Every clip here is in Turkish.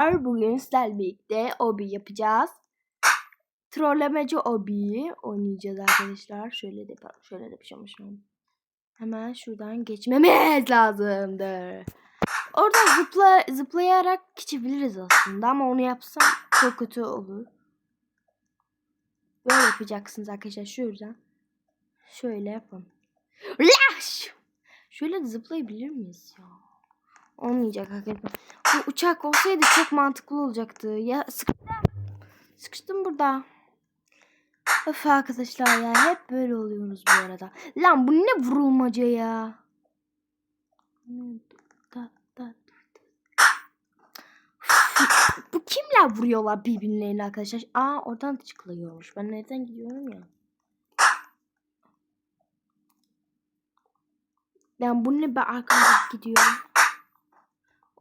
Bugün sizlerle birlikte obi yapacağız. Trollemeci obiyi oynayacağız arkadaşlar. Şöyle de şöyle de şey olmuşum. Hemen şuradan geçmemiz lazımdır. Orada zıpla, zıplayarak geçebiliriz aslında ama onu yapsam çok kötü olur. Böyle yapacaksınız arkadaşlar şuradan. Şöyle yapın. Laş! Şöyle zıplayabilir miyiz ya? Olmayacak hakikaten. Bu uçak olsaydı çok mantıklı olacaktı. Ya sıkıştım. Sıkıştım burada. Öf arkadaşlar ya hep böyle oluyoruz bu arada. Lan bu ne vurulmaca ya. Bu kimler vuruyorlar birbirlerine arkadaşlar? Aa oradan da çıkılıyormuş. Ben nereden gidiyorum ya? Ben bu ne ben arkamda gidiyorum.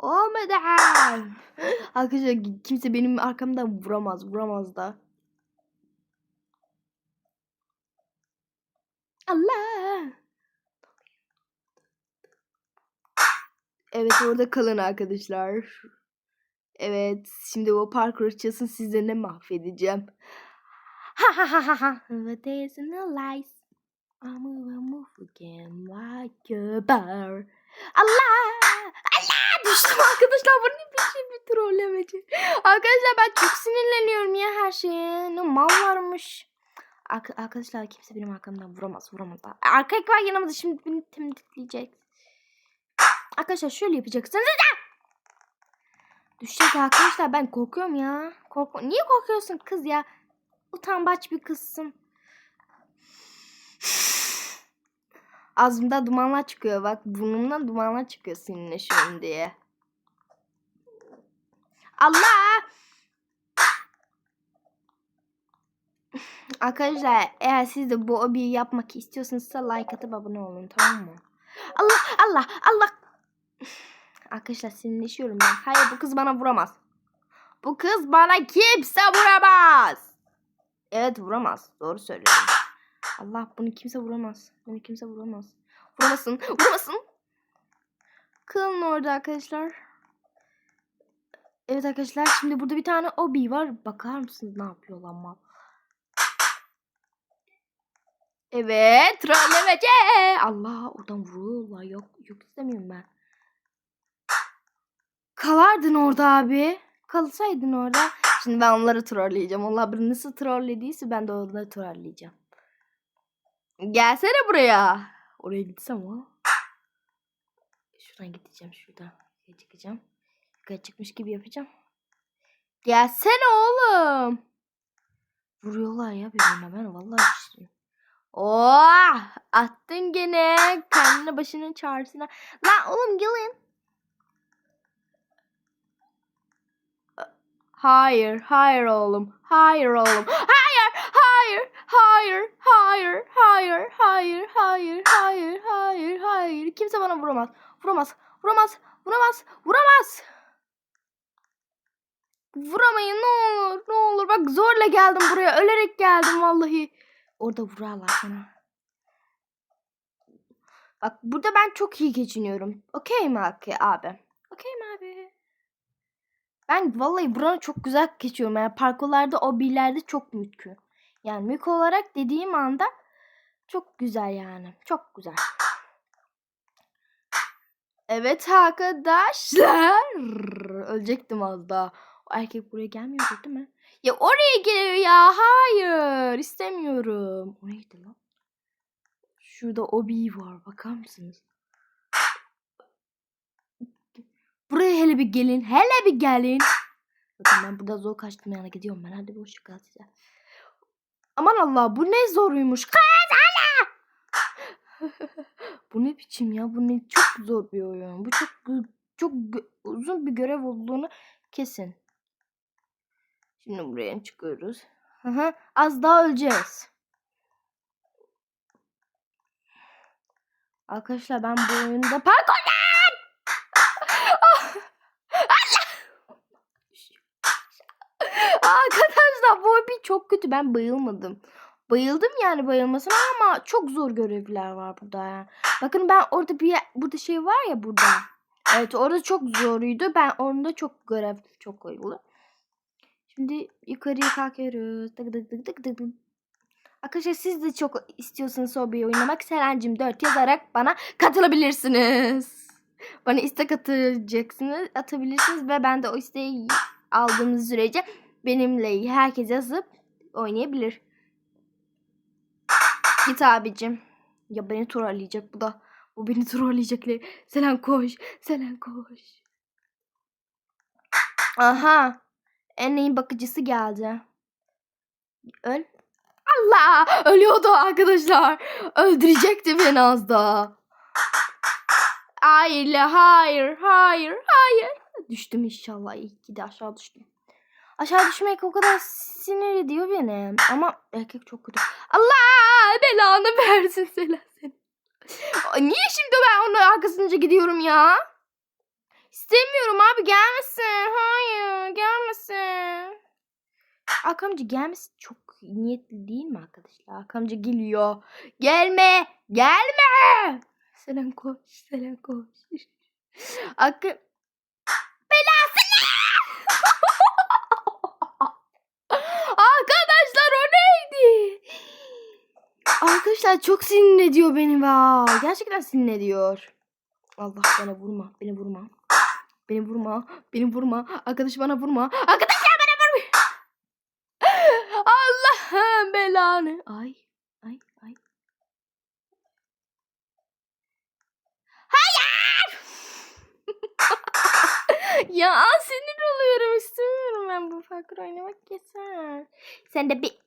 Olmadı. Arkadaşlar kimse benim arkamdan vuramaz. Vuramaz da. Allah. Evet orada kalın arkadaşlar. Evet şimdi o parkur açılsın size ne mahvedeceğim. Ha ha ha ha ha. Lies. I move, I move again like a bear. Allah! Allah! Düştüm arkadaşlar. Bu ne biçim bir trollemeci. Arkadaşlar ben çok sinirleniyorum ya her şeye. Ne mal varmış. Ar- arkadaşlar kimse benim arkamdan vuramaz vuramaz. Arka var yanımda şimdi beni temizleyecek. Arkadaşlar şöyle yapacaksınız. Düşecek arkadaşlar ben korkuyorum ya. Korku Niye korkuyorsun kız ya? Utanbaç bir kızsın. Ağzımda dumanlar çıkıyor bak. Burnumdan dumanlar çıkıyor seninle şunun diye. Allah! Arkadaşlar eğer siz de bu obiyi yapmak istiyorsanız like atıp abone olun tamam mı? Allah Allah Allah! Arkadaşlar sinirleşiyorum ben. Hayır bu kız bana vuramaz. Bu kız bana kimse vuramaz. Evet vuramaz. Doğru söylüyorum. Allah bunu kimse vuramaz. Bunu kimse vuramaz. Vuramasın. Vuramasın. Kılın orada arkadaşlar. Evet arkadaşlar şimdi burada bir tane obi var. Bakar mısınız ne yapıyor lan mal? Evet trollemece. Allah oradan vuruyorlar. Yok yok istemiyorum ben. Kalardın orada abi. Kalsaydın orada. Şimdi ben onları trolleyeceğim. Onlar beni nasıl trollediyse ben de onları trolleyeceğim. Gelsene buraya. Oraya gitsem ha. Şuradan gideceğim şuradan. Yukarı çıkacağım. Yukarı çıkmış gibi yapacağım. Gelsene oğlum. Vuruyorlar ya birbirine ben vallahi işte. Oh! Attın gene. Kendine başının çağrısına. Lan oğlum gelin. Hayır, hayır oğlum. Hayır oğlum. Hayır, Hayır, hayır, hayır, hayır, hayır, hayır, hayır, hayır. Kimse bana vuramaz. Vuramaz, vuramaz, vuramaz, vuramaz. Vuramayın ne olur, ne olur. Bak zorla geldim buraya. Ölerek geldim vallahi. Orada vurarlar seni. Bak burada ben çok iyi geçiniyorum. Okey mi abi? Okey mi abi? Ben vallahi buranı çok güzel geçiyorum. Yani parkurlarda, obilerde çok mümkün. Yani mülk olarak dediğim anda çok güzel yani. Çok güzel. Evet arkadaşlar. Ölecektim az daha. O erkek buraya gelmiyor değil mi? Ya oraya geliyor ya. Hayır. istemiyorum. O neydi lan? Şurada obi var. Bakar mısınız? Buraya hele bir gelin. Hele bir gelin. Bakın ben burada zor kaçtım yani gidiyorum ben. Hadi boşluk size. Aman Allah bu ne zoruymuş. Kız hala. bu ne biçim ya? Bu ne çok zor bir oyun. Bu çok çok uzun bir görev olduğunu kesin. Şimdi buraya çıkıyoruz. Hı Az daha öleceğiz. Arkadaşlar ben bu oyunda parkur Arkadaşlar bu bir çok kötü. Ben bayılmadım. Bayıldım yani bayılmasına ama çok zor görevler var burada yani. Bakın ben orada bir burada şey var ya burada. Evet orada çok zoruydu. Ben orada çok görev çok koyulu. Şimdi yukarıya kalkıyoruz. Tık tık tık tık tık. Arkadaşlar siz de çok istiyorsanız hobi oynamak Serencim 4 yazarak bana katılabilirsiniz. Bana istek atacaksınız, atabilirsiniz ve ben de o isteği aldığınız sürece benimle herkes yazıp oynayabilir. Git abicim. Ya beni trolleyecek bu da. Bu beni trolleyecek. Selen koş. Selen koş. Aha. En iyi bakıcısı geldi. Öl. Allah! Ölüyordu arkadaşlar. Öldürecekti beni az daha. Hayır, hayır, hayır, hayır. Düştüm inşallah. İyi ki de aşağı düştüm. Aşağı düşmek o kadar sinir ediyor beni. Ama erkek çok kötü. Allah belanı versin Selen Niye şimdi ben onun arkasınca gidiyorum ya? İstemiyorum abi gelmesin. Hayır gelmesin. Arkamcı gelmesi çok niyetli değil mi arkadaşlar? Arkamcı geliyor. Gelme. Gelme. Selen koş. Selen koş. Arka... Belasını. Arkadaşlar o neydi? Arkadaşlar çok sinir ediyor beni va. Gerçekten sinir ediyor. Allah bana vurma. Beni vurma. Beni vurma. Beni vurma. Arkadaş bana vurma. Arkadaşlar bana vurma. Allah'ım belanı. Ay. Ay. Ay. Hayır. ya sinir oluyorum. istemiyorum ben bu fakir oynamak yeter. Sen de bir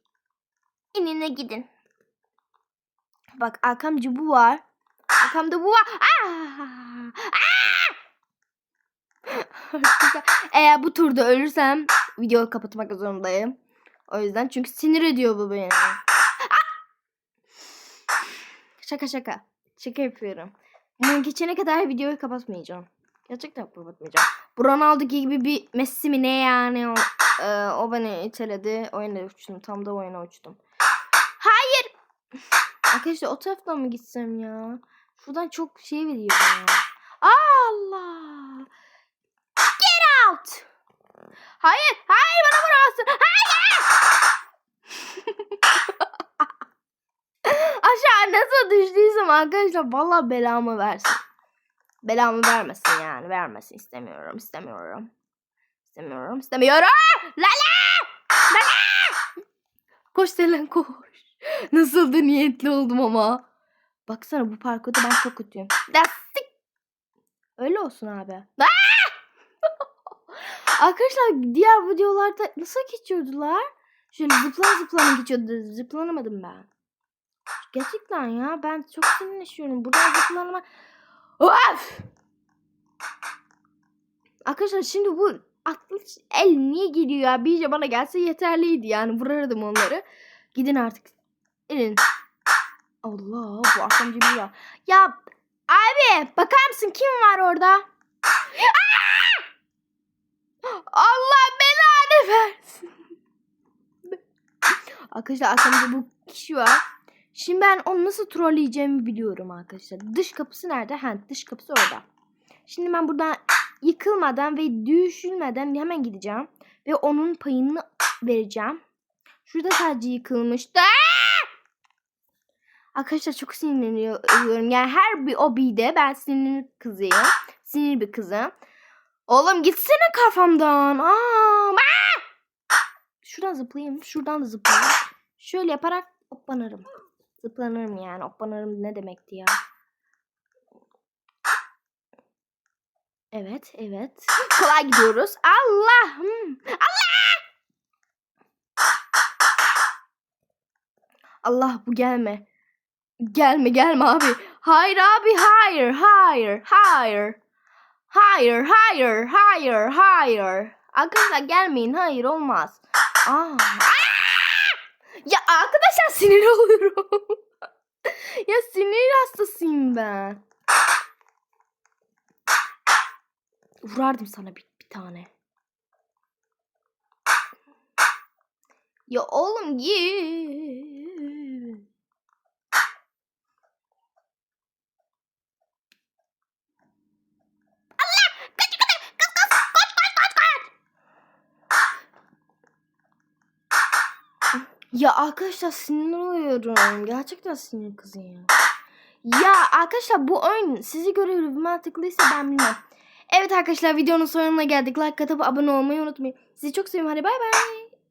inine gidin. Bak arkamcı bu var. Arkamda bu var. Aa! Eğer bu turda ölürsem videoyu kapatmak zorundayım. O yüzden çünkü sinir ediyor bu beni. Şaka şaka. Şaka yapıyorum. Bunu geçene kadar videoyu kapatmayacağım. Gerçekten kapatmayacağım. Bu Ronaldo gibi bir Messi mi ne yani o, e, o beni iteledi. Oyuna uçtum. Tam da oyuna uçtum. Hayır. Arkadaşlar o taraftan mı gitsem ya? Şuradan çok şey veriyor bana. Allah. Get out. Hayır. Hayır bana vuramazsın. Hayır. Aşağı nasıl düştüysem arkadaşlar vallahi belamı versin. Belamı vermesin yani. Vermesin. istemiyorum. istemiyorum. İstemiyorum. istemiyorum. Lala! Lala! Koş Selen koş. Nasıl da niyetli oldum ama. Baksana bu parkurda ben çok kötüyüm. Lastik. Öyle olsun abi. Aa! Arkadaşlar diğer videolarda nasıl geçiyordular? Şöyle zıplana zıplana geçiyordu. Zıplanamadım ben. Gerçekten ya ben çok sinirleşiyorum. Buradan zıplanama... Of! Arkadaşlar şimdi bu 60 el niye geliyor ya? Bir bana gelse yeterliydi yani vurardım onları. Gidin artık. İnin. Allah bu arkamcı bir ya. Ya abi bakar mısın kim var orada? Allah belanı versin. Arkadaşlar arkamda bu kişi var. Şimdi ben onu nasıl trolleyeceğimi biliyorum arkadaşlar. Dış kapısı nerede? Ha, dış kapısı orada. Şimdi ben buradan yıkılmadan ve düşülmeden hemen gideceğim. Ve onun payını vereceğim. Şurada sadece yıkılmıştı. Arkadaşlar çok sinirleniyorum. Yani her bir obide ben sinirli kızıyım. Sinirli bir kızım. Oğlum gitsene kafamdan. Aa, aa! Şuradan zıplayayım. Şuradan da zıplayayım. Şöyle yaparak hoppanırım. Zıplanırım yani. Hoppanırım ne demekti ya? Evet, evet. Kolay gidiyoruz. Allah'ım. Allah! Allah bu gelme. Gelme gelme abi. Hayır abi hayır hayır hayır. Hayır hayır hayır hayır. Arkadaşlar gelmeyin hayır olmaz. Aa. Aa! Ya arkadaşlar sinir oluyorum. ya sinir hastasıyım ben. Vurardım sana bir, bir tane. Ya oğlum git. Ya arkadaşlar sinir oluyorum. Gerçekten sinir kızıyor. Ya arkadaşlar bu oyun sizi göre mantıklıysa ben bilmem. Evet arkadaşlar videonun sonuna geldik. Like atıp abone olmayı unutmayın. Sizi çok seviyorum. Hadi bay bay.